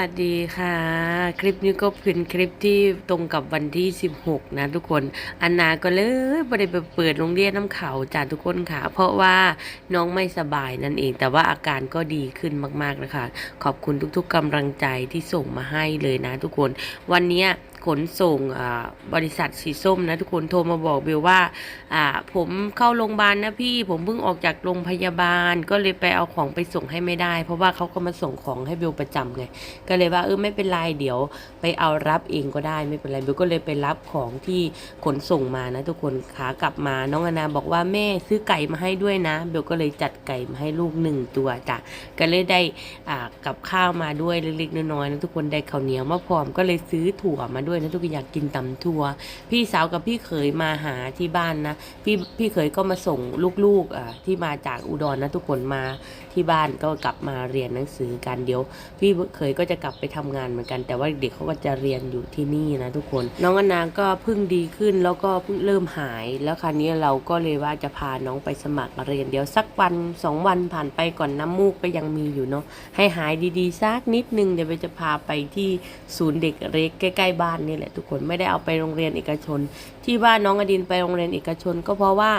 วัสดีค่ะ คลิปนี้ก็เป็นคลิปที่ตรงกับวันที่ 16 นะทุกคนอันนาก็เลยไม่ได้ไปเปิดโรงเรียนน้ำเขาจ้าทุกคนค่ะ เพราะว่าน้องไม่สบายนั่นเอง แต่ว่าอาการก็ดีขึ้นมากๆนะคะ ขอบคุณทุกๆกำลังใจที่ส่งมาให้เลยนะทุกคน วันนี้ ขนส่งบริษัทสีส้มนะทุกคนโทรมาบอกเบลว่าอ่าผมเข้าโรงพยาบาลนะพี่ ผมเพิ่งออกจากโรงพยาบาล ก็เลยไปเอาของไปส่งให้ไม่ได้ เพราะว่าเขาก็มาส่งของให้เบลประจำไงก็เลยว่าเออไม่เป็นไรเดี๋ยวไปเอารับเองก็ได้ไม่เป็นไรเบลก็เลยไปรับของที่ขนส่งมานะ ทุกคนขากลับมาน้องอนาบอกว่าแม่ซื้อไก่มาให้ด้วยนะ เบลก็เลยจัดไก่มาให้ลูกหนึ่งตัวจ้ะก็เลยได้อ่ากับข้าวมาด้วยเล็กๆน้อยๆนะทุกคนได้ข้าวเหนียวมาพร้อมก็เลยซื้อถั่วมาด้วยวยนะทุกคนอยากกินตำถั่วพี่สาวกับพี่เขยมาหาที่บ้านนะ พี่พี่เขยก็มาส่งลูกๆอ่าที่มาจากอุดรนะทุกคนมาที่บ้านก็กลับมาเรียนหนังสือกันเดี๋ยว พี่เขยก็จะกลับไปทำงานเหมือนกัน แต่ว่าเด็กเขาก็จะเรียนอยู่ที่นี่นะทุกคน น้องอนนาก็เพิ่งดีขึ้นแล้วก็เพิ่งเริ่มหาย แล้วคราวนี้เราก็เลยว่าจะพาน้องไปสมัครเรียนเดี๋ยวสักวันสองวันผ่านไปก่อนน้ำมูกก็ยังมีอยู่เนาะให้หายดีๆสักนิดนึงเดี๋ยวไปจะพาไปที่ศูนย์เด็กเล็กใกล้ๆบ้านนี่แหละทุกคนไม่ได้เอาไปโรงเรียนเอกชนที่ว่าน้องอดินไปโรงเรียนเอกชน ก็เพราะว่า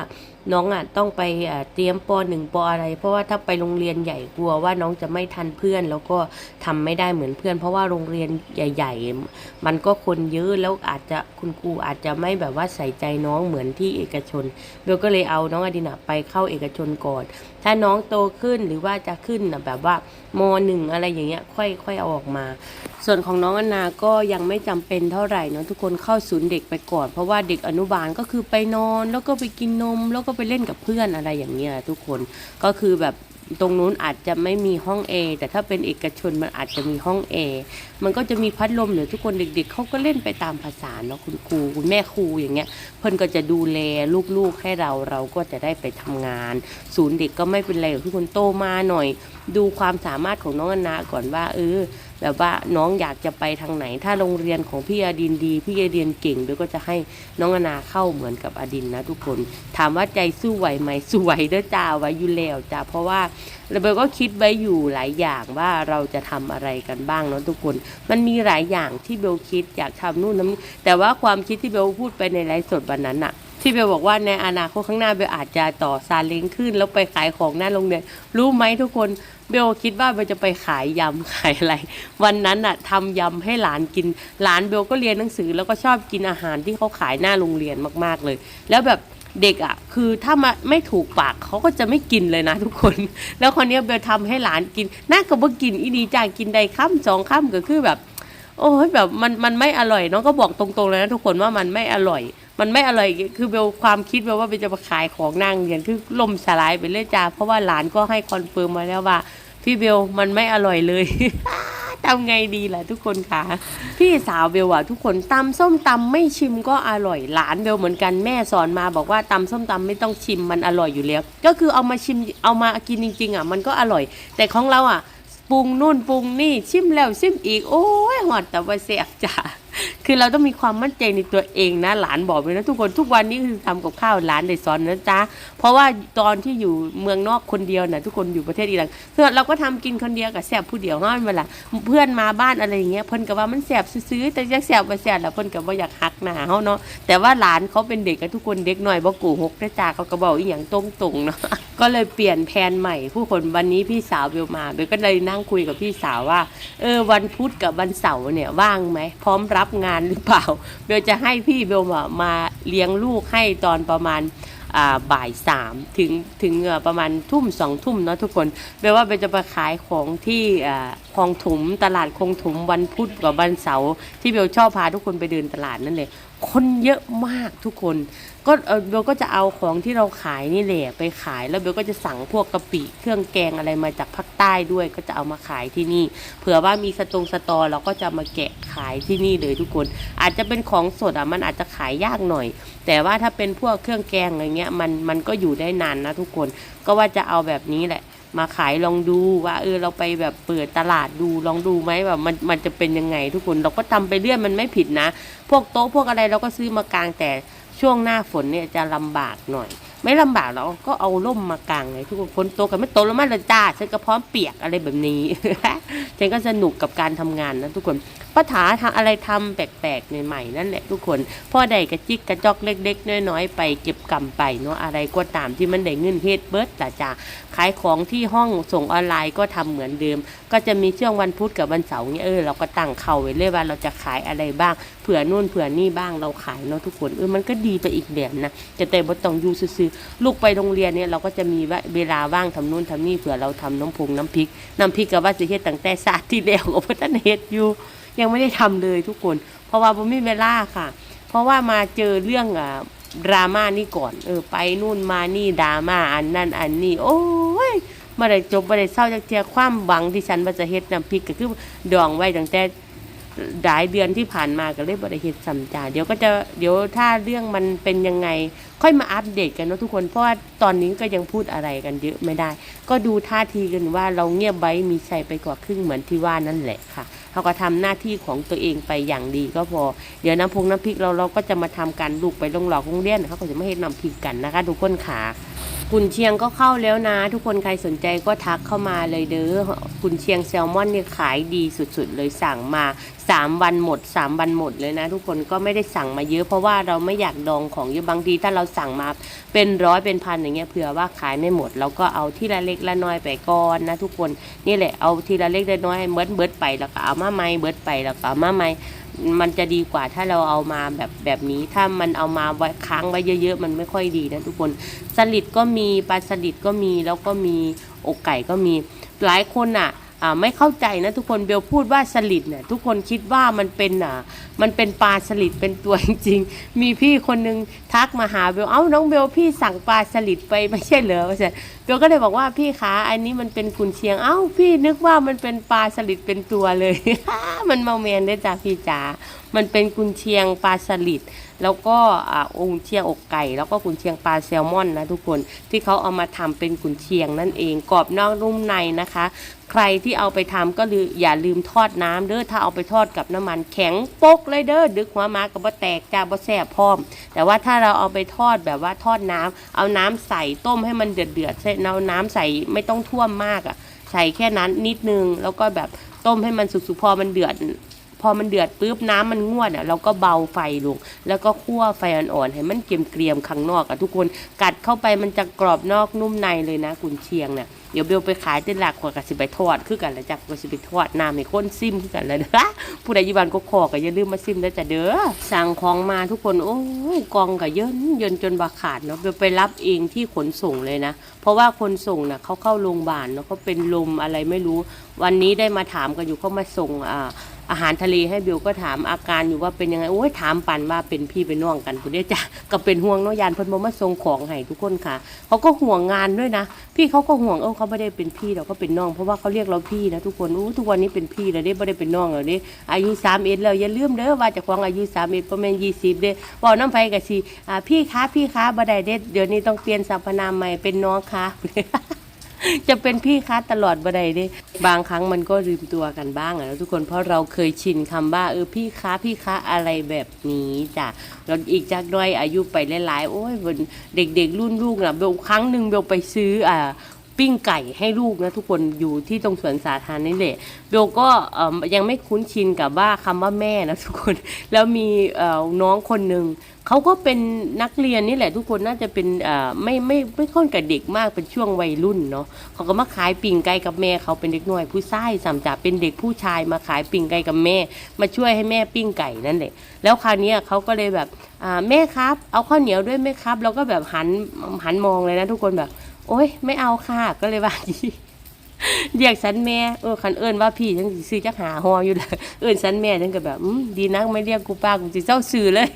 น้องอะต้องไปเตรียมปหนึ่งปอะไร เพราะว่าถ้าไปโรงเรียนใหญ่กลัวว่าน้องจะไม่ทันเพื่อน แล้วก็ทำไม่ได้เหมือนเพื่อน เพราะว่าโรงเรียนใหญ่ ๆ มันก็คนเยอะแล้วอาจจะคุณครูอาจจะไม่แบบว่าใส่ใจน้องเหมือนที่เอกชนเบลก็เลยเอาน้องอดินะไปเข้าเอกชนก่อน ถ้าน้องโตขึ้นหรือว่าจะขึ้นแบบว่ามหนึ่งอะไรอย่างเงี้ยค่อยค่อยเอาออกมา ส่วนของน้องอนนาก็ยังไม่จำเป็นเท่าไหร่เนอะทุกคนเข้าศูนย์เด็กไปก่อน เพราะว่าเด็กอนุบาลก็คือไปนอนแล้วก็ไปกินนม แล้วก็ไปเล่นกับเพื่อนอะไรอย่างเงี้ยทุกคนก็คือแบบตรงนู้นอาจจะไม่มีห้องแอร์แต่ถ้าเป็นเอกชนมันอาจจะมีห้องแอร์มันก็จะมีพัดลมเดี๋ยวทุกคนเด็ก ๆเขาก็เล่นไปตามภาษาเนาะคุณครูคุณแม่ครูอย่างเงี้ยเพิ่นก็จะดูแลลูกๆให้เราเราก็จะได้ไปทำงาน ศูนย์เด็กก็ไม่เป็นไรทุกคนโตมาหน่อยดูความสามารถของน้องอนาก่อนว่า เออ แบบว่าน้องอยากจะไปทางไหน ถ้าโรงเรียนของพี่อดินดี พี่อดินเก่งเบลก็จะให้น้องอนาเข้าเหมือนกับอดินนะทุกคน ถามว่าใจสู้ไหวไหมสู้ไหวเด้อจ้าไหวอยู่แล้วจ้าเพราะว่าเบลก็คิดไว้อยู่หลายอย่างว่าเราจะทำอะไรกันบ้างเนาะทุกคน มันมีหลายอย่างที่เบลคิดอยากทำนู่นนั่นนี่แต่ว่าความคิดที่เบลพูดไปในไลฟ์สดวันนั้นอะ ที่เบลบอกว่าในอนาคตข้างหน้าเบลอาจจะต่อซาเล้งขึ้น แล้วไปขายของหน้าโรงเรียนรู้ไหมทุกคนเบลคิดว่าเบลจะไปขายยำขายอะไร วันนั้นอะทำยำให้หลานกิน หลานเบลก็เรียนหนังสือ แล้วก็ชอบกินอาหารที่เขาขายหน้าโรงเรียนมากๆเลย แล้วแบบเด็กอะคือถ้ามาไม่ถูกปากเขาก็จะไม่กินเลยนะทุกคน แล้วคนนี้เบลทำให้หลานกินน่าก็บ่กินอีดีจ้ากินได้ค่ำสองค่ำก็คือแบบ โอ้ยแบบมันมันไม่อร่อยน้องก็บอกตรงๆเลยนะทุกคนว่ามันไม่อร่อย มันไม่อร่อยคือเบลความคิดเบลว่าเบลจะมาขายของนางเรียนคือล่มสลายไปเลยจ้าเพราะว่าหลานก็ให้คอนเฟิร์มมาแล้วว่า พี่เบลมันไม่อร่อยเลยทำไงดีล่ะทุกคนคะพี่สาวเบลอะทุกคนตำส้มตำไม่ชิมก็อร่อยหลานเบลเหมือนกันแม่สอนมาบอกว่าตำส้มตำไม่ต้องชิมมันอร่อยอยู่แล้ว ก็คือเอามาชิมเอามากินจริง ๆอะมันก็อร่อย แต่ของเราอะปรุงนู่นปรุงนี่ชิมแล้วชิมอีก โอ้ยหอดแต่ว่าเสียจ้า คือเราต้องมีความมั่นใจในตัวเองนะหลานบอกเลยนะทุกคนทุกวันนี้คือทำกับข้าวหลานได้สอนนะจ๊ะเพราะว่าตอนที่อยู่เมืองนอกคนเดียวนะทุกคนอยู่ประเทศอิร่านเพื่อเราก็ทำกินคนเดียวกับแสบผู้เดียวเนาะเวลาเพื่อนมาบ้านอะไรอย่างเงี้ยเพิ่นก็ว่ามันแสบซื้อแต่ยังแสบมาแสบแล้วเพิ่นก็บ่อยากหักหนาเฮาเนาะแต่ว่าหลานเขาเป็นเด็กกับทุกคนเด็กหน่อยบ่กูหกได้จ้าเขาก็บอกอีหยังตรงๆเนาะก็เลยเปลี่ยนแผนใหม่ ผู้คนวันนี้พี่สาวเบลมาเบลก็เลยนั่งคุยกับพี่สาวว่าเออวันพุธกับวันเสาร์เนี่ยว่างไหมพร้อมรับงานหรือเปล่า เบลจะให้พี่เบลมามาเลี้ยงลูกให้ตอนประมาณบ่ายสามถึงถึงเอ่อประมาณทุ่มสองทุ่มเนาะทุกคนเบลว่าเบลจะไปขายของที่คลองถุมตลาดคลองถุมวันพุธกับวันเสาร์ที่เบลชอบพาทุกคนไปเดินตลาดนั่นเลยคนเยอะมากทุกคน ก็เบลก็จะเอาของที่เราขายนี่แหละไปขายแล้วเบลก็จะสั่งพวกกะปิเครื่องแกงอะไรมาจากภาคใต้ด้วย ก็จะเอามาขายที่นี่ เผื่อว่ามีสตรงสตอเราก็จะมาแกะขายที่นี่เลยทุกคน อาจจะเป็นของสดอะมันอาจจะขายยากหน่อย แต่ว่าถ้าเป็นพวกเครื่องแกงอะไรเงี้ยมันมันก็อยู่ได้นานนะทุกคนก็ว่าจะเอาแบบนี้แหละ มาขายลองดูว่าเออเราไปแบบเปิดตลาดดูลองดูไหมแบบมันมันจะเป็นยังไงทุกคนเราก็ทำไปเรื่อยมันไม่ผิดนะ พวกโต๊ะพวกอะไรเราก็ซื้อมากลางแต่ ช่วงหน้าฝนเนี่ยจะลำบากหน่อย ไม่ลำบากเราก็เอาร่มมากางไงทุกคนฝนตกกันไม่ตกแล้วมันเลยจ้าฉันก็พร้อมเปียกอะไรแบบนี้ฉันก็สนุกกับการทำงานนะทุกคนป้าถาทำอะไรทำแปลกๆใหม่ๆนั่นแหละทุกคนพ่อใดกระจิกกระจอกเล็ก ๆ น้อยๆไปเก็บกำไปเนาะอะไรก็ตามที่มันได้เงินเฮ็ดเบิร์ดจ้าจ้าขายของที่ห้องส่งออนไลน์ก็ทำเหมือนเดิม ก็จะมีช่วงวันพุธกับวันเสาร์เนี่ยเออเราก็ตั้งเข่าไว้เลยว่าเราจะขายอะไรบ้างเผื่อนู่นเผื่อนี่บ้างเราขายเนาะทุกคนเออมันก็ดีไปอีกแบบนะจะแต่บ่ต้องอยู่ซื่อลูกไปโรงเรียนเนี่ยเราก็จะมีเวลาว่างทำนู่นทำนี่เผื่อเราทำน้ำพงน้ำพริก น้ำพริกกับว่าจะเฮ็ดตั้งแต่ศาสตร์ที่แล้วก็บ่ทันเฮ็ดอยู่ ยังไม่ได้ทำเลยทุกคน เพราะว่าผมไม่มีเวลาค่ะ เพราะว่ามาเจอเรื่องอ่าดราม่านี่ก่อน เออ ไปนู่นมานี่ดราม่าอันนั่นอันนี้โอ้ยมาได้จบมาได้เศร้าจากเทียความหวังที่ฉันว่าจะเฮ็ดน้ำพริกก็คือดองไว้ตั้งแต่ หลายเดือนที่ผ่านมาก็เลยบ่ได้เฮ็ดสัมจาเดี๋ยวก็จะเดี๋ยวถ้าเรื่องมันเป็นยังไง ค่อยมาอัปเดตกันเนาะทุกคนเพราะว่าตอนนี้ก็ยังพูดอะไรกันเยอะไม่ได้ ก็ดูท่าทีกันว่าเราเงียบไว้มีชัยไปกว่าครึ่งเหมือนที่ว่านั่นแหละค่ะเขาก็ทำหน้าที่ของตัวเองไปอย่างดีก็พอ เดี๋ยวน้ำพงน้ำพริกเราเราก็จะมาทำการลูกไปลงหลอกโรงเรียนเขาก็จะไม่ให้น้ำพริกกันนะคะ ทุกคนขากุนเชียงก็เข้าแล้วนะ ทุกคนใครสนใจก็ทักเข้ามาเลยเด้อกุนเชียงแซลมอนเนี่ยขายดีสุดๆ เลยสั่งมา 3วันหมด3วันหมดเลยนะ ทุกคนก็ไม่ได้สั่งมาเยอะเพราะว่าเราไม่อยากดองของเยอะบางทีถ้าเราสั่งมาเป็นร้อยเป็นพันอย่างเงี้ยเผื่อว่าขายไม่หมดเราก็เอาที่ละเล็กละน้อยไปก่อนนะทุกคนนี่แหละเอาทีละเล็กละน้อยให้เบิดเบิดไปแล้วก็เอามาใหม่เบิดไปแล้วก็เอามาใหม่มันจะดีกว่าถ้าเราเอามาแบบแบบนี้ ถ้ามันเอามาไว้ค้างไว้เยอะๆ มันไม่ค่อยดีนะทุกคนสลิดก็มีปลาสลิดก็มีแล้วก็มีอกไก่ก็มีหลายคนอะอ่า ไม่เข้าใจนะทุกคนเบลพูดว่าสลิดเนี่ยทุกคนคิดว่ามันเป็นอ่ามันเป็นปลาสลิดเป็นตัวจริงๆมีพี่คนนึงทักมาหาเบลเอ้าน้องเบลพี่สั่งปลาสลิดไปไม่ใช่เหรอว่าใเบลก็เลยบอกว่าพี่คะอันนี้มันเป็นกุนเชียงเอ้าพี่นึกว่ามันเป็นปลาสลิดเป็นตัวเลยมันเมาเมนได้จ้ะพี่จ๋ามันเป็นกุนเชียงปลาสลิด แล้วก็อ่าองเชียงอกไก่ แล้วก็กุนเชียงปลาแซลมอนนะทุกคนที่เขาเอามาทำเป็นกุนเชียงนั่นเองกรอบนอกนุ่มในนะคะ ใครที่เอาไปทำก็ลืออย่าลืมทอดน้ำเด้อถ้าเอาไปทอดกับน้ำมันแข็งปกเลยเด้อดึกหัวมากับบ่แตกจ้าบ่แซ่บพร้อม แต่ว่าถ้าเราเอาไปทอดแบบว่าทอดน้ำเอาน้ำใส่ต้มให้มันเดือดเดือดๆใส่เอาน้ำใส่ไม่ต้องท่วมมากอะใส่แค่นั้นนิดนึงแล้วก็แบบต้มให้มันสุกๆพอมันเดือด พอมันเดือดปุ๊บน้ำมันงวดอะเราก็เบาไฟลง แล้วก็คั่วไฟอ่อนๆให้มันเกรียมๆข้างนอกอะทุกคนกัดเข้าไปมันจะกรอบนอกนุ่มในเลยนะกุนเชียงเนี่ยเดี๋ยวเบลไปขายเต้นหลักกว่ากับสิไปทอดคือกันแล้วจ้ะกว่าสิไปทอดน้ำให้ข้นซิมคือกันแล้วเด้อผู้ใดยี่บ้านก็ขอก็อย่าลืมมาซิมนะจ้ะเด้อสั่งของมาทุกคนโอ้ยกองก็เยินเยินจนบาขาดเนาะเบลไปรับเองที่ขนส่งเลยนะ เพราะว่าคนส่งน่ะเขาเข้าโรงพยาบาลเนาะเขาเป็นลมอะไรไม่รู้ วันนี้ได้มาถามกันอยู่เขามาส่งอ่า อาหารทะเลให้บิวก็ถามอาการอยู่ว่าเป็นยังไงโอ้ยถามปันว่าเป็นพี่เป็นน้องกันคุณเด้จ้ะก็เป็นห่วงเนาะยานเพิ่นบ่มาส่งของให้ทุกคนค่ะเขาก็ห่วงงานด้วยนะ พี่เขาก็ห่วงเออเขาไม่ได้เป็นพี่เราก็เป็นน้อง เพราะว่าเขาเรียกเราพี่นะทุกคนอู้ทุกวันนี้เป็นพี่แล้วเด้บ่ได้เป็นน้องแล้วเด้อายุ31แล้วอย่าลืมเด้อว่าจะควงอายุ31ประมาณ20เด้เว้าน้ำไผก็สิอ่าพี่คะพี่คะบ่ไดเด้เดี๋ยวนี้ต้องเปลี่ยนสรรพนามใหม่เป็นน้องคะ จะเป็นพี่คะตลอดบ่ได้เด้บางครั้งมันก็ลืมตัวกันบ้างอะนะทุกคนเพราะเราเคยชินคำว่าเออพี่คะพี่คะอะไรแบบนี้จ้ะแล้วอีกจากด้วยอายุไปหลายๆโอ้ยเด็กๆรุ่นลูกนะเบลครั้งหนึ่งเบลไปซื้ออ่า ปิ้งไก่ให้ลูกนะทุกคนอยู่ที่ตรงสวนสาธารณะนี่แหละเบลก็ยังไม่คุ้นชินกับว่าคำว่าแม่นะทุกคนแล้วมีน้องคนหนึ่งเขาก็เป็นนักเรียนนี่แหละทุกคนน่าจะเป็นเอ่ไม่ไม่ไม่ค่อนกับเด็กมากเป็นช่วงวัยรุ่นเนาะเขาก็มาขายปิ้งไก่กับแม่เขาเป็นเด็กน้อยผู้ชายสามจ่าเป็นเด็กผู้ชายมาขายปิ้งไก่กับแม่ มาช่วยให้แม่ปิ้งไก่นั่นแหละแล้วคราวนี้เขาก็เลยแบบแม่ครับ เอาข้าวเหนียวด้วยไหมครับเราก็แบบหันหันมองเลยนะทุกคนแบบ โอ๊ยไม่เอาค่ะก็เลยว่าเรียกฉันแม่เออคันเอิญว่าพี่ฉันสิซื้อจักหาหออยู่เลยเอิญฉันแม่ฉันก็แบบดีนักไม่เรียกกูป้ากูสิเจ้าซื้อเลย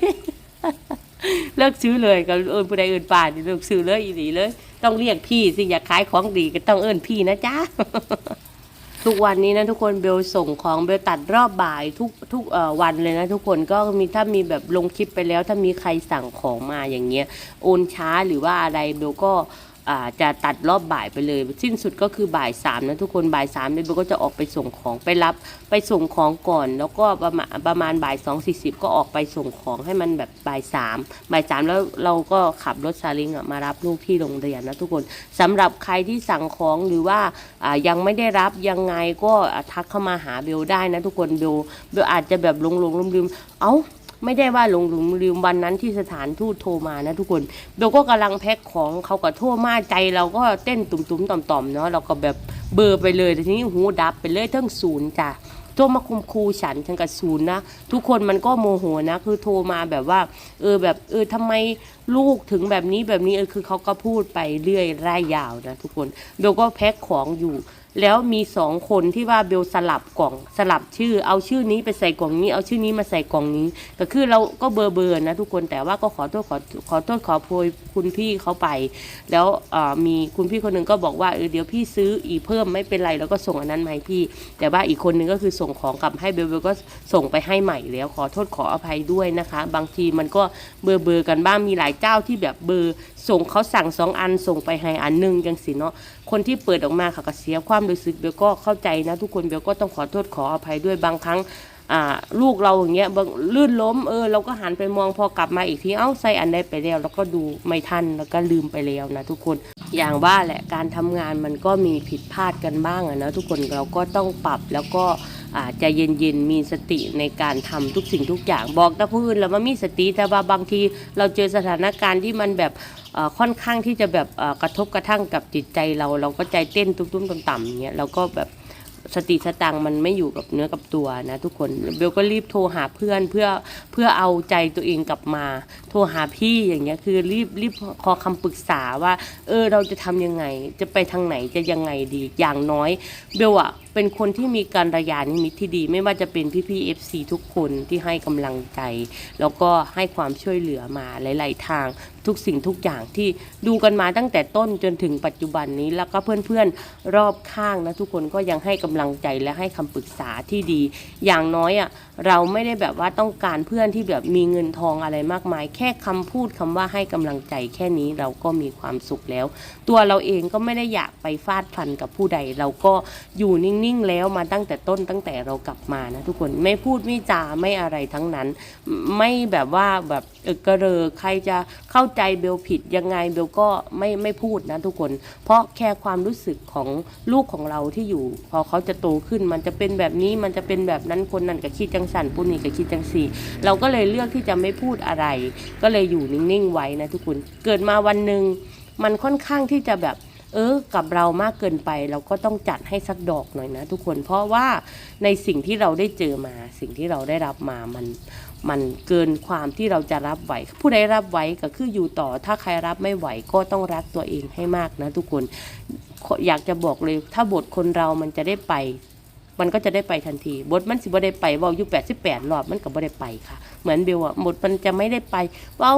เลิกซื้อเลยก็เอิญผู้ใดเอิญป้านี่เลิกซื้อเลยอีหลีเลย ต้องเรียกพี่สิอยากขายของดีก็ต้องเอิญพี่นะจ๊ะทุกวันนี้นะทุกคนเบลส่งของเบลตัดรอบบ่ายทุกทุกวันเลยนะทุกคนก็มีถ้ามีแบบลงคลิปไปแล้ว ถ้ามีใครสั่งของมาอย่างเงี้ยโอนช้าหรือว่าอะไรเบลก็ จะตัดรอบบ่ายไปเลย สิ้นสุดก็คือบ่ายสามนะทุกคนบ่ายสามเนี่ยเบลก็จะออกไปส่งของไปรับไปส่งของก่อน แล้วก็ประมาณประมาณบ่ายสองสี่สิบก็ออกไปส่งของให้มันแบบบ่ายสามบ่ายสามแล้วเราก็ขับรถซาเล้งอะมารับลูกที่โรงเรียนนะทุกคนสำหรับใครที่สั่งของหรือว่ายังไม่ได้รับยังไงก็ทักเข้ามาหาเบลได้นะทุกคนเบลเบลอาจจะแบบหลงหลงลืมลืมเอ้า ไม่ได้ว่าหลงหลงลืมวันนั้นที่สถานทูตโทรมานะทุกคนเบลก็กำลังแพ็คของเขาก็โทรมาใจเราก็เต้นตุ่มๆต่อมๆเนาะเราก็แบบเบอร์ไปเลยแต่ทีนี้หูดับไปเลยทั้งศูนย์จ้ะโทรมาคุมครูฉันฉันกับศูนย์นะทุกคนมันก็โมโหนะ คือโทรมาแบบว่า เออแบบเออทำไมลูกถึงแบบนี้แบบนี้เออคือเขาก็พูดไปเรื่อยร่ายยาวนะทุกคนเบลก็แพ็คของอยู่ แล้วมีสองคนที่ว่าเบลสลับกล่องสลับชื่อ เอาชื่อนี้ไปใส่กล่องนี้ เอาชื่อนี้มาใส่กล่องนี้ ก็คือเราก็เบอร์เบอร์นะทุกคนแต่ว่าก็ขอโทษขอขอโทษขอโพยคุณพี่เขาไป แล้วมีคุณพี่คนหนึ่งก็บอกว่าเออเดี๋ยวพี่ซื้ออีกเพิ่มไม่เป็นไรแล้วก็ส่งอันนั้นมาให้พี่ แต่ว่าอีกคนหนึ่งก็คือส่งของกลับให้เบลเบลก็ส่งไปให้ใหม่แล้วขอโทษขออภัยด้วยนะคะ บางทีมันก็เบอร์เบอร์กันบ้างมีหลายเจ้าที่แบบเบอร์ส่งเขาสั่งสองอันส่งไปให้อันหนึ่งจังสิเนาะคนที่เปิดออกมาค่ะก็เสียความรู้สึกเบลก็เข้าใจนะทุกคนเบลก็ต้องขอโทษขออภัยด้วยบางครั้ง ลูกเราอย่างเงี้ยลื่นล้มเออเราก็หันไปมองพอกลับมาอีกทีเอ้าใส่อันใดไปแล้วแล้วก็ดูไม่ทันแล้วก็ลืมไปแล้วนะทุกคนอย่างว่าแหละการทำงานมันก็มีผิดพลาดกันบ้างอะนะทุกคนเราก็ต้องปรับแล้วก็อาใจะเย็นๆ มีสติในการทำทุกสิ่งทุกอย่างบอกต่ผู้อื่นแล้วมันมีสติแต่ว่าบางทีเราเจอสถานการณ์ที่มันแบบค่อนข้างที่จะแบบกระทบกระทั่งกับจิตใจเรา เราก็ใจเต้นตุ้มๆต่ำๆอย่างเงี้ยเราก็แบบ สติสตังมันไม่อยู่กับเนื้อกับตัวนะทุกคนเบลก็รีบโทรหาเพื่อนเพื่อเพื่อเอาใจตัวเองกลับมา โทรหาพี่อย่างเงี้ยคือรีบรีบขอคำปรึกษาว่า เออเราจะทำยังไง จะไปทางไหนจะยังไงดีอย่างน้อยเบลอะ เป็นคนที่มีการระยานิมิตที่ดี ไม่ว่าจะเป็นพี่พี่เอฟซีทุกคนที่ให้กำลังใจ แล้วก็ให้ความช่วยเหลือมาหลาย ๆ ทางทุกสิ่งทุกอย่างที่ดูกันมาตั้งแต่ต้นจนถึงปัจจุบันนี้ แล้วก็เพื่อนๆ รอบข้างนะทุกคนก็ยังให้กำลังใจและให้คำปรึกษาที่ดี อย่างน้อยอะเราไม่ได้แบบว่าต้องการเพื่อนที่แบบมีเงินทองอะไรมากมาย แค่คำพูดคำว่าให้กำลังใจแค่นี้เราก็มีความสุขแล้ว ตัวเราเองก็ไม่ได้อยากไปฟาดฟันกับผู้ใด เราก็อยู่นิ่งๆแล้วมาตั้งแต่ต้นตั้งแต่เรากลับมานะทุกคนไม่พูดไม่จาไม่อะไรทั้งนั้น ไม่แบบว่าแบบเออกระเรอใครจะเข้าใจเบลผิดยังไงเบลก็ไม่ไม่พูดนะทุกคน เพราะแค่ความรู้สึกของลูกของเราที่อยู่ พอเขาจะโตขึ้นมันจะเป็นแบบนี้มันจะเป็นแบบนั้นคนนั้นก็คิดจังสันผู้นี้ก็คิดจังสีเราก็เลยเลือกที่จะไม่พูดอะไร ก็เลยอยู่นิ่งๆไว้นะทุกคนเกิดมาวันหนึ่งมันค่อนข้างที่จะแบบ เออกับเรามากเกินไป เราก็ต้องจัดให้สักดอกหน่อยนะ ทุกคนเพราะว่าในสิ่งที่เราได้เจอมา สิ่งที่เราได้รับมามันมันเกินความที่เราจะรับไหว ผู้ใดรับไหวก็คืออยู่ต่อ ถ้าใครรับไม่ไหวก็ต้องรักตัวเองให้มากนะ ทุกคนอยากจะบอกเลยถ้าบทคนเรามันจะได้ไป มันก็จะได้ไปทันที บทมันสิบ่ได้ไปเว่าอยู่88รอบมันก็บ่ได้ไปค่ะ เหมือนเบลอะบทมันจะไม่ได้ไปเว้า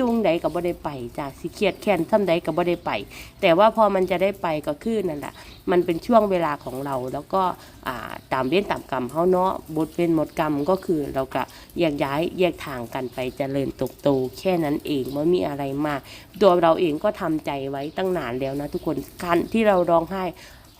ยุงใดก็บ่ได้ไปจ้ะสิเครียดแค้นซ้ำใดก็บ่ได้ไป แต่ว่าพอมันจะได้ไปก็คือนั่นแหละมันเป็นช่วงเวลาของเราแล้วก็ตามเว้นตามกรรมเขาเนาะบทเป็นหมดกรรมก็คือเราก็แยกย้ายแยกทางกันไปเจริญตบโตแค่นั้นเองไม่มีอะไรมากตัวเราเองก็ทำใจไว้ตั้งนานแล้วนะทุกคนการที่เราร้องไห้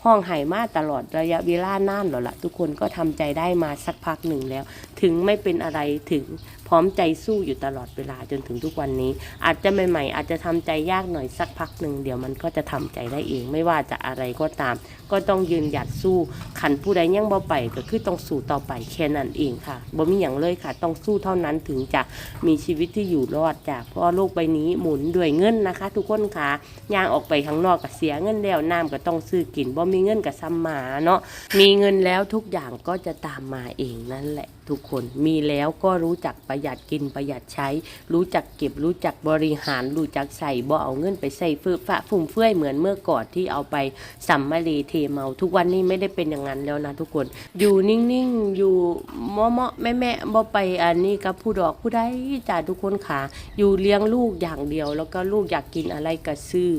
ห้องไห้มาตลอดระยะเวลานานหรอละทุกคนก็ทำใจได้มาสักพักหนึ่งแล้ว ถึงไม่เป็นอะไรถึง ร้อมใจสู้อยู่ตลอดเวลาจนถึงทุกวันนี้ อาจจะใหม่ๆ อาจจะทำใจยากหน่อยสักพักหนึ่งเดี๋ยวมันก็จะทำใจได้เอง ไม่ว่าจะอะไรก็ตาม ก็ต้องยืนหยัดสู้ขันผู้ใดยังบ่ไปก็คือต้องสู้ต่อไปแค่นั้นเองค่ะบ่มีอย่างเลยค่ะ ต้องสู้เท่านั้นถึงจะมีชีวิตที่อยู่รอดจากเพราะโลกใบนี้หมุนด้วยเงินนะคะ ทุกคนค่ะย่างออกไปข้างนอกก็เสียเงินแล้วน้ำก็ต้องซื้อกินบ่มีเงินก็ซ้ำมาเนาะมีเงินแล้วทุกอย่างก็จะตามมาเองนั่นแหละทุกคนมีแล้วก็รู้จักประหยัดกินประหยัดใช้ รู้จักเก็บรู้จักบริหาร รู้จักใส่บ่เอาเงินไปใส่ฟื่อฟ้าฟุ่มเฟื่อยเหมือนเมื่อก่อนที่เอาไปสัมมาเลเทเมาทุกวันนี้ไม่ได้เป็นอย่างนั้นแล้วนะทุกคน อยู่นิ่งๆอยู่เมาะเมาะแม่แม่บ่ไปอันนี้กับผู้ดอกผู้ใดจ้าทุกคนค่ะ อยู่เลี้ยงลูกอย่างเดียว แล้วก็ลูกอยากกินอะไรก็ซื้อ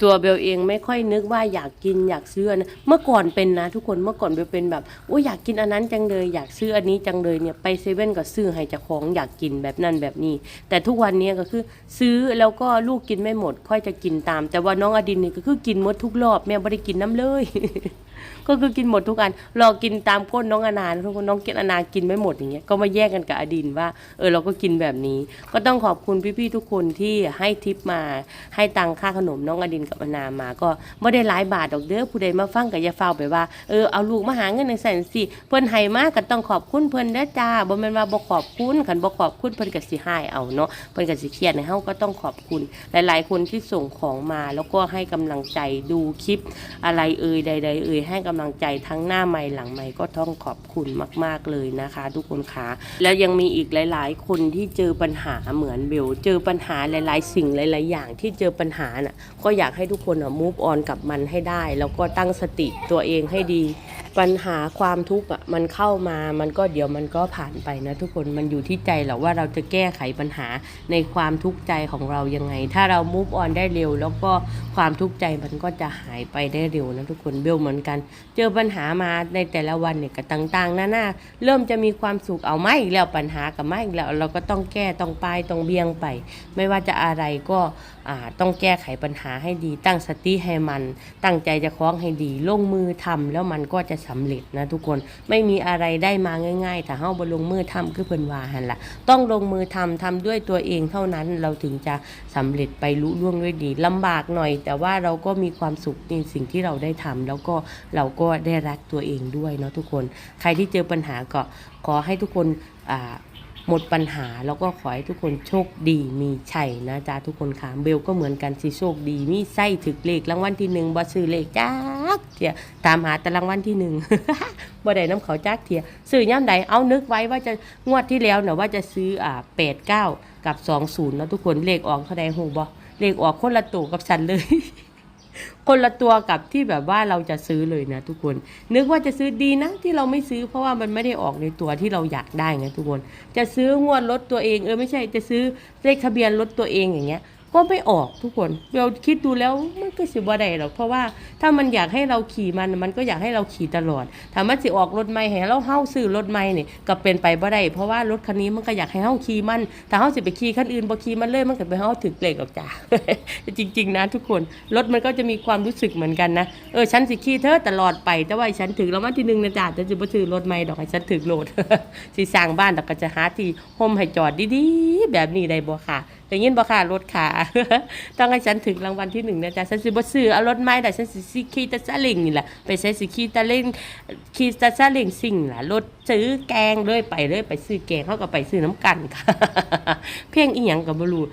ตัวเบลเองไม่ค่อยนึกว่าอยากกินอยากซื้อนะเมื่อก่อนเป็นนะทุกคนเมื่อก่อนเบลเป็นแบบโอ้อยากกินอันนั้นจังเลยอยากซื้ออันนี้จังเลยเนี่ยไปเซเว่นก็ซื้อให้เจ้าของอยากกินแบบนั้นแบบนี้ แต่ทุกวันนี้ก็คือซื้อแล้วก็ลูกกินไม่หมด ค่อยจะกินตาม แต่ว่าน้องอดินนี่ก็คือกินหมดทุกรอบแม่ไม่ได้กินน้ำเลยก็คือกินหมดทุกอันรอกินตามก้นน้องอนาทุกคนน้องกินอนากินไม่หมดอย่างเงี้ยก็มาแยกกันกับอดินว่าเออเราก็กินแบบนี้ ก็ต้องขอบคุณพี่ๆทุกคนที่ให้ทิปมาให้ตังค่าขนมน้องอดินกับอนามา ก็ไม่ได้หลายบาทดอกเด้อผู้ใดมาฟังก็อย่าเฝ้าไปว่าเออเอาลูกมาหาเงินในแสนสิเพิ่นให้มากก็ต้องขอบคุณเพิ่นเด้อจ้าบ่แม่นว่าบ่ขอบคุณคันบ่ขอบคุณเพิ่นก็สิให้เอาเนาะเพิ่นก็สิเครียดให้เฮาก็ต้องขอบคุณ หลาย ๆ คนที่ส่งของมาแล้วก็ให้กำลังใจดูคลิปอะไรเอ่ยใด ๆ เอ่ยให้กำลังใจทั้งหน้าไม่หลังไม่ก็ต้องขอบคุณมาก ๆเลยนะคะ ทุกคนคะแล้วยังมีอีกหลาย ๆ คนที่เจอปัญหาเหมือนเบลเจอปัญหาหลาย ๆ สิ่งหลาย ๆ อย่างที่เจอปัญหาน่ะก็อยากให้ทุกคนอะมูฟออนกับมันให้ได้ แล้วก็ตั้งสติตัวเองให้ดี ปัญหาความทุกข์อะมันเข้ามามันก็เดี๋ยวมันก็ผ่านไปนะทุกคนมันอยู่ที่ใจเราว่าเราจะแก้ไขปัญหาในความทุกข์ใจของเรายังไง ถ้าเรา move on ได้เร็ว แล้วก็ความทุกข์ใจมันก็จะหายไปได้เร็วนะทุกคนเบลเหมือนกัน เจอปัญหามาในแต่ละวันเนี่ยก็ต่างๆหน้าๆเริ่มจะมีความสุขเอาไม่อีกแล้วปัญหากับไม่อีกแล้วเราก็ต้องแก้ต้องปต้องเบี่ยงไป ไม่ว่าจะอะไรก็ต้องแก้ไขปัญหาให้ดี ตั้งสติให้มัน ตั้งใจจะคล้องให้ดี ลงมือทำแล้วมันก็จะสำเร็จนะทุกคนไม่มีอะไรได้มาง่ายๆ ถ้าเฮาบ่ลงมือทำคือเพิ่นว่าหั่นล่ะ ต้องลงมือทำทำด้วยตัวเองเท่านั้นเราถึงจะสำเร็จไปลุล่วงด้วยดีลำบากหน่อย แต่ว่าเราก็มีความสุขในสิ่งที่เราได้ทำแล้วก็เราก็ได้รักตัวเองด้วยเนาะทุกคน ใครที่เจอปัญหาก็ขอให้ทุกคนอ่า หมดปัญหาแล้วก็ขอให้ทุกคนโชคดีมีชัยนะจ๊ะทุกคนค่ะเบลก็เหมือนกันสิโชคดีมีไส้ถึกเลขรางวัลที่หนึ่งบ่ซื้อเลขจักเทียตามหาแต่รางวัลที่หนึ่งบ่ได้น้ำเขาจักเทียซื้อย่ำใดเอานึกไว้ว่าจะงวดที่แล้วเนาะว่าจะซื้ออ่าแปดเก้ากับสองศูนย์แล้วทุกคนเลขออกเท่าใดหูบ่เลขออกคนละตัวกับฉันเลย คนละตัวกับที่แบบว่าเราจะซื้อเลยนะทุกคน นึกว่าจะซื้อดีนะที่เราไม่ซื้อเพราะว่ามันไม่ได้ออกในตัวที่เราอยากได้ไงทุกคน จะซื้องวดรถตัวเองเออไม่ใช่จะซื้อเลขทะเบียนรถตัวเองอย่างเงี้ย ก็ไม่ออกทุกคนเราคิดดูแล้วมันก็สิบ่ได้หรอกเพราะว่าถ้ามันอยากให้เราขี่มันมันก็อยากให้เราขี่ตลอดถามว่าสิออกรถใหม่ให้เราเฮาซื้อรถใหม่นี่ยก็เป็นไปบ่ได้เพราะว่ารถคันนี้มันก็อยากให้เฮาขี่มันถ้าเฮาสิไปขี่คันอื่นบ่ขี่มันเลยมันก็ไปเฮาถึกเลขหรอกจ้าจริง ๆนะทุกคนรถมันก็จะมีความรู้สึกเหมือนกันนะเออฉันสิขี่เธอตลอดไปแต่ว่าฉันถึงแล้ววันที่หนึ่งนะจ้าจะสิบ่ซื้อรถใหม่ดอกให้ฉันถึกโหลดสิสร้างบ้านแต่ก็จะหาที่ห่มให้จอดดีๆแบบนี้ได้บ่ค่ะ แต่ยินบ่ค่ะรถขา ต้องให้ฉันถึงรางวัลที่หนึ่งนะจ๊ะฉันสิบ่ซื้อเอารถไม้แต่ฉันสิสิขี่ตะซาเล้งนี่แหละไปใช้สิขี่ตะเล่งขี่ตะซาเล้งสิ่งล่ะรถซื้อแกงเลยไปเลยไปซื้อแกงเขาก็ไปซื้อน้ำกันค่ะ เพียงอีหยังก็บ่รู้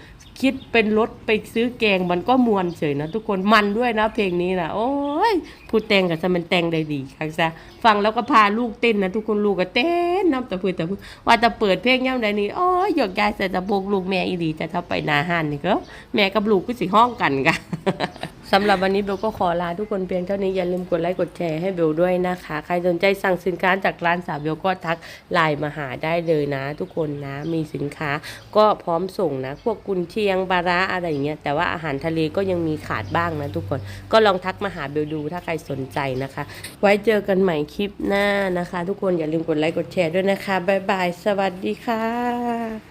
คิดเป็นรถไปซื้อแกงมันก็มวนเฉยนะทุกคนมันด้วยนะเพลงนี้นะโอ้ยผู้แต่งกับสมันแต่งได้ดีค่ะซะฟังแล้วก็พาลูกเต้นนะทุกคนลูกก็เต้นน้ำแต่พื้นแต่พื้นว่าจะเปิดเพลงย่ำใดนี้โอ้ยหยอกยายใส่ตะโบกลูกแม่อีดีจะถ้าไปนาห้านนี่ก็แม่กับลูกก็สิห้องกันกัน สำหรับวันนี้เบลก็ขอลาทุกคนเพียงเท่านี้อย่าลืมกดไลค์กดแชร์ให้เบลด้วยนะคะ ใครสนใจสั่งสินค้าจากร้านสาวเบลก็ทักไลน์มาหาได้เลยนะ ทุกคนนะมีสินค้าก็พร้อมส่งนะ พวกกุนเชียงปลาร้าอะไรอย่างเงี้ยแต่ว่าอาหารทะเลก็ยังมีขาดบ้างนะทุกคนก็ลองทักมาหาเบลดูถ้าใครสนใจนะคะ ไว้เจอกันใหม่คลิปหน้านะคะ ทุกคนอย่าลืมกดไลค์กดแชร์ด้วยนะคะบ๊ายบายสวัสดีค่ะ